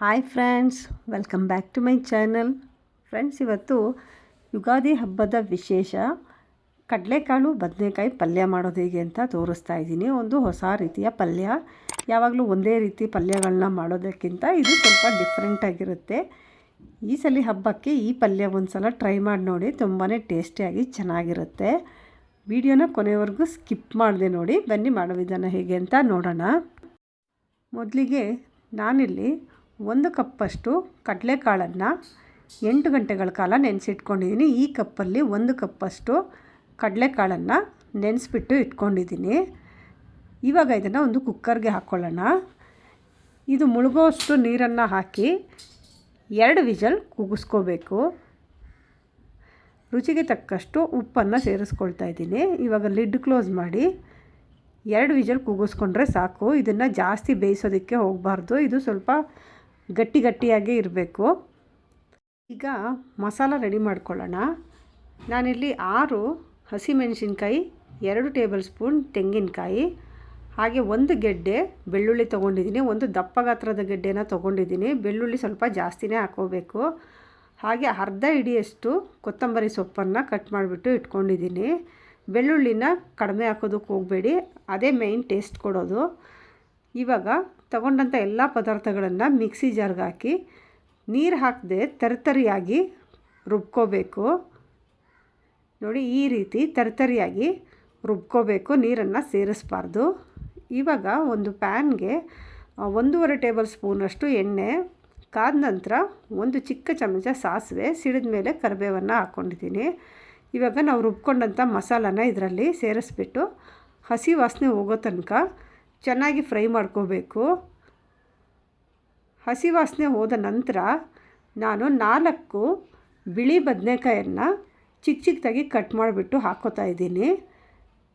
Hi friends welcome back to my channel friends ಇವತ್ತು ಯುಗಾದಿ ಹಬ್ಬದ ವಿಶೇಷ. ಕಡಲೆಕಾಳು, ಬದನೆಕಾಯಿ ಪಲ್ಯ ಮಾಡೋದು ಹೇಗೆ ಅಂತ ತೋರಿಸ್ತಾ ಇದ್ದೀನಿ. ಒಂದು ಹೊಸ ರೀತಿಯ ಪಲ್ಯ. ಯಾವಾಗಲೂ ಒಂದೇ ರೀತಿ ಪಲ್ಯಗಳನ್ನ ಮಾಡೋದಕ್ಕಿಂತ ಇದು ಸ್ವಲ್ಪ ಡಿಫ್ರೆಂಟಾಗಿರುತ್ತೆ ಈ ಸಲ ಹಬ್ಬಕ್ಕೆ ಈ ಪಲ್ಯ ಒಂದು ಸಲ ಟ್ರೈ ಮಾಡಿ ನೋಡಿ ತುಂಬಾ ಟೇಸ್ಟಿಯಾಗಿ ಚೆನ್ನಾಗಿರುತ್ತೆ. ವಿಡಿಯೋನ ಕೊನೆವರೆಗೂ ಸ್ಕಿಪ್ ಮಾಡಿದೆ ನೋಡಿ, ಬನ್ನಿ ಮಾಡೋ ವಿಧಾನ ಹೇಗೆ ಅಂತ ನೋಡೋಣ. ಮೊದಲಿಗೆ ನಾನಿಲ್ಲಿ ಒಂದು ಕಪ್ಪಷ್ಟು ಕಡಲೆಕಾಳನ್ನು ಎಂಟು ಗಂಟೆಗಳ ಕಾಲ ನೆನೆಸಿಟ್ಕೊಂಡಿದ್ದೀನಿ. ಈ ಕಪ್ಪಲ್ಲಿ ಒಂದು ಕಪ್ಪಷ್ಟು ಕಡಲೆಕಾಳನ್ನು ನೆನೆಸ್ಬಿಟ್ಟು ಇಟ್ಕೊಂಡಿದ್ದೀನಿ. ಇವಾಗ ಇದನ್ನು ಒಂದು ಕುಕ್ಕರ್ಗೆ ಹಾಕ್ಕೊಳ್ಳೋಣ ಇದು ಮುಳುಗೋಷ್ಟು ನೀರನ್ನು ಹಾಕಿ ಎರಡು ವಿಜಲ್ ಕೂಗಿಸ್ಕೋಬೇಕು. ರುಚಿಗೆ ತಕ್ಕಷ್ಟು ಉಪ್ಪನ್ನು ಸೇರಿಸ್ಕೊಳ್ತಾ ಇದ್ದೀನಿ. ಇವಾಗ ಲಿಡ್ ಕ್ಲೋಸ್ ಮಾಡಿ ಎರಡು ವಿಜಲ್ ಕೂಗಿಸ್ಕೊಂಡ್ರೆ ಸಾಕು. ಇದನ್ನು ಜಾಸ್ತಿ ಬೇಯಿಸೋದಕ್ಕೆ ಹೋಗಬಾರ್ದು. ಇದು ಸ್ವಲ್ಪ ಗಟ್ಟಿ ಗಟ್ಟಿಯಾಗೇ ಇರಬೇಕು. ಈಗ ಮಸಾಲ ರೆಡಿ ಮಾಡ್ಕೊಳ್ಳೋಣ. ನಾನಿಲ್ಲಿ ಆರು ಹಸಿಮೆಣಸಿನ್ಕಾಯಿ, ಎರಡು ಟೇಬಲ್ ಸ್ಪೂನ್ ತೆಂಗಿನಕಾಯಿ, ಹಾಗೆ ಒಂದು ಗೆಡ್ಡೆ ಬೆಳ್ಳುಳ್ಳಿ ತೊಗೊಂಡಿದ್ದೀನಿ. ಒಂದು ದಪ್ಪ ಗಾತ್ರದ ಗೆಡ್ಡೆನ ತೊಗೊಂಡಿದ್ದೀನಿ. ಬೆಳ್ಳುಳ್ಳಿ ಸ್ವಲ್ಪ ಜಾಸ್ತಿನೇ ಹಾಕೋಬೇಕು. ಹಾಗೆ ಅರ್ಧ ಇಡಿಯಷ್ಟು ಕೊತ್ತಂಬರಿ ಸೊಪ್ಪನ್ನು ಕಟ್ ಮಾಡಿಬಿಟ್ಟು ಇಟ್ಕೊಂಡಿದ್ದೀನಿ. ಬೆಳ್ಳುಳ್ಳಿನ ಕಡಿಮೆ ಹಾಕೋದಕ್ಕೆ ಹೋಗಬೇಡಿ. ಅದೇ ಮೇಯ್ನ್ ಟೇಸ್ಟ್ ಕೊಡೋದು. ಇವಾಗ ತಗೊಂಡಂಥ ಎಲ್ಲ ಪದಾರ್ಥಗಳನ್ನು ಮಿಕ್ಸಿ ಜಾರ್ಗೆ ಹಾಕಿ ನೀರು ಹಾಕದೆ ತರ್ತರಿಯಾಗಿ ರುಬ್ಕೋಬೇಕು. ನೋಡಿ, ಈ ರೀತಿ ತರ್ತರಿಯಾಗಿ ರುಬ್ಕೋಬೇಕು, ನೀರನ್ನು ಸೇರಿಸ್ಬಾರ್ದು. ಇವಾಗ ಒಂದು ಪ್ಯಾನ್ಗೆ ಒಂದೂವರೆ ಟೇಬಲ್ ಸ್ಪೂನಷ್ಟು ಎಣ್ಣೆ, ಕಾದ ನಂತರ ಒಂದು ಚಿಕ್ಕ ಚಮಚ ಸಾಸಿವೆ, ಸಿಡಿದ ಮೇಲೆ ಕರಿಬೇವನ್ನು ಹಾಕ್ಕೊಂಡಿದ್ದೀನಿ ಇವಾಗ ನಾವು ರುಬ್ಕೊಂಡಂಥ ಮಸಾಲಾನ ಇದರಲ್ಲಿ ಸೇರಿಸ್ಬಿಟ್ಟು ಹಸಿ ವಾಸನೆ ಹೋಗೋ ತನಕ ಚೆನ್ನಾಗಿ ಫ್ರೈ ಮಾಡ್ಕೋಬೇಕು. ಹಸಿ ವಾಸನೆ ಹೋದ ನಂತರ ನಾನು ನಾಲ್ಕು ಬಿಳಿ ಬದನೆಕಾಯನ್ನು ಚಿಕ್ಕ ಚಿಕ್ಕದಾಗಿ ಕಟ್ ಮಾಡಿಬಿಟ್ಟು ಹಾಕೋತಾ ಇದ್ದೀನಿ.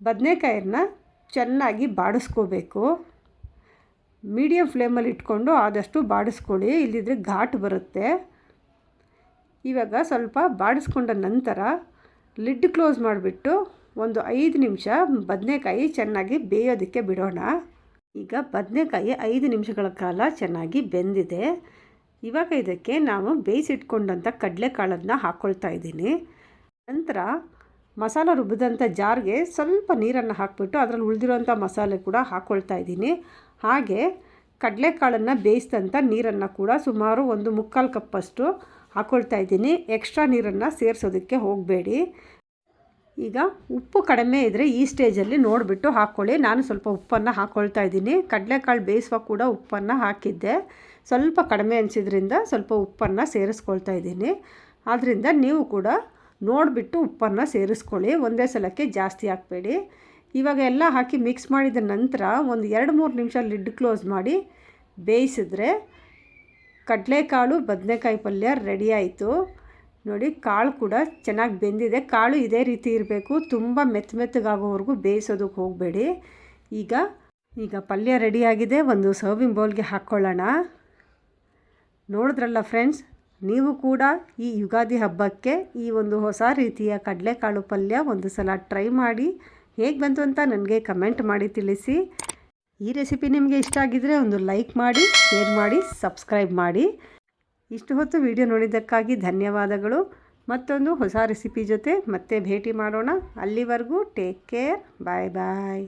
ಬದನೆಕಾಯನ್ನು ಚೆನ್ನಾಗಿ ಬಾಡಿಸ್ಕೋಬೇಕು. ಮೀಡಿಯಮ್ ಫ್ಲೇಮಲ್ಲಿ ಇಟ್ಕೊಂಡು ಆದಷ್ಟು ಬಾಡಿಸ್ಕೊಳ್ಳಿ, ಇಲ್ಲಿದ್ರೆ ಘಾಟ್ ಬರುತ್ತೆ. ಇವಾಗ ಸ್ವಲ್ಪ ಬಾಡಿಸ್ಕೊಂಡ ನಂತರ ಲಿಡ್ ಕ್ಲೋಸ್ ಮಾಡಿಬಿಟ್ಟು ಒಂದು ಐದು ನಿಮಿಷ ಬದನೆಕಾಯಿ ಚೆನ್ನಾಗಿ ಬೇಯೋದಕ್ಕೆ ಬಿಡೋಣ. ಈಗ ಬದನೆಕಾಯಿ ಐದು ನಿಮಿಷಗಳ ಕಾಲ ಚೆನ್ನಾಗಿ ಬೆಂದಿದೆ. ಇವಾಗ ಇದಕ್ಕೆ ನಾವು ಬೇಯಿಸಿಟ್ಕೊಂಡಂಥ ಕಡಲೆಕಾಳನ್ನು ಹಾಕ್ಕೊಳ್ತಾ ಇದ್ದೀನಿ. ನಂತರ ಮಸಾಲ ರುಬ್ಬಿದಂಥ ಜಾರ್ಗೆ ಸ್ವಲ್ಪ ನೀರನ್ನು ಹಾಕಿಬಿಟ್ಟು ಅದರಲ್ಲಿ ಉಳಿದಿರೋಂಥ ಮಸಾಲೆ ಕೂಡ ಹಾಕ್ಕೊಳ್ತಾ ಇದ್ದೀನಿ. ಹಾಗೆ ಕಡಲೆಕಾಳನ್ನು ಬೇಯಿಸಿದಂಥ ನೀರನ್ನು ಕೂಡ ಸುಮಾರು ಒಂದು ಮುಕ್ಕಾಲು ಕಪ್ಪಷ್ಟು ಹಾಕ್ಕೊಳ್ತಾ ಇದ್ದೀನಿ. ಎಕ್ಸ್ಟ್ರಾ ನೀರನ್ನು ಸೇರಿಸೋದಕ್ಕೆ ಹೋಗಬೇಡಿ. ಈಗ ಉಪ್ಪು ಕಡಿಮೆ ಇದ್ದರೆ ಈ ಸ್ಟೇಜಲ್ಲಿ ನೋಡಿಬಿಟ್ಟು ಹಾಕ್ಕೊಳ್ಳಿ ನಾನು ಸ್ವಲ್ಪ ಉಪ್ಪನ್ನು ಹಾಕ್ಕೊಳ್ತಾ ಇದ್ದೀನಿ. ಕಡಲೆಕಾಳು ಬೇಯಿಸುವ ಕೂಡ ಉಪ್ಪನ್ನು ಹಾಕಿದ್ದೆ. ಸ್ವಲ್ಪ ಕಡಿಮೆ ಅನಿಸಿದ್ರಿಂದ ಸ್ವಲ್ಪ ಉಪ್ಪನ್ನು ಸೇರಿಸ್ಕೊಳ್ತಾ ಇದ್ದೀನಿ. ಆದ್ದರಿಂದ ನೀವು ಕೂಡ ನೋಡಿಬಿಟ್ಟು ಉಪ್ಪನ್ನು ಸೇರಿಸ್ಕೊಳ್ಳಿ. ಒಂದೇ ಸಲಕ್ಕೆ ಜಾಸ್ತಿ ಹಾಕಬೇಡಿ. ಇವಾಗ ಎಲ್ಲ ಹಾಕಿ ಮಿಕ್ಸ್ ಮಾಡಿದ ನಂತರ ಒಂದು ಎರಡು ಮೂರು ನಿಮಿಷ ಲಿಡ್ ಕ್ಲೋಸ್ ಮಾಡಿ ಬೇಯಿಸಿದ್ರೆ ಕಡಲೆಕಾಳು, ಬದನೆಕಾಯಿ ಪಲ್ಯ ರೆಡಿ ಆಯಿತು. ನೋಡಿ, ಕಾಳು ಕೂಡ ಚೆನ್ನಾಗಿ ಬೆಂದಿದೆ. ಕಾಳು ಇದೇ ರೀತಿ ಇರಬೇಕು. ತುಂಬ ಮೆತ್ತ ಮೆತ್ತಗಾಗೋವರೆಗೂ ಬೇಯಿಸೋದಕ್ಕೆ ಹೋಗಬೇಡಿ. ಈಗ ಈಗ ಪಲ್ಯ ರೆಡಿಯಾಗಿದೆ ಒಂದು ಸರ್ವಿಂಗ್ ಬೌಲ್ಗೆ ಹಾಕ್ಕೊಳ್ಳೋಣ. ನೋಡಿದ್ರಲ್ಲ ಫ್ರೆಂಡ್ಸ್ ನೀವು ಕೂಡ ಈ ಯುಗಾದಿ ಹಬ್ಬಕ್ಕೆ ಈ ಒಂದು ಹೊಸ ರೀತಿಯ ಕಡಲೆಕಾಳು ಪಲ್ಯ ಒಂದು ಸಲ ಟ್ರೈ ಮಾಡಿ. ಹೇಗೆ ಬಂತು ಅಂತ ನನಗೆ ಕಮೆಂಟ್ ಮಾಡಿ ತಿಳಿಸಿ. ಈ ರೆಸಿಪಿ ನಿಮಗೆ ಇಷ್ಟ ಆಗಿದ್ದರೆ ಒಂದು ಲೈಕ್ ಮಾಡಿ ಶೇರ್ ಮಾಡಿ ಸಬ್ಸ್ಕ್ರೈಬ್ ಮಾಡಿ. ಇಷ್ಟು ಹೊತ್ತು ವಿಡಿಯೋ ನೋಡಿದ್ದಕ್ಕಾಗಿ ಧನ್ಯವಾದಗಳು. ಮತ್ತೊಂದು ಹೊಸ ರೆಸಿಪಿ ಜೊತೆ ಮತ್ತೆ ಭೇಟಿ ಮಾಡೋಣ. ಅಲ್ಲಿವರೆಗೂ ಟೇಕ್ ಕೇರ್. ಬಾಯ್ ಬಾಯ್.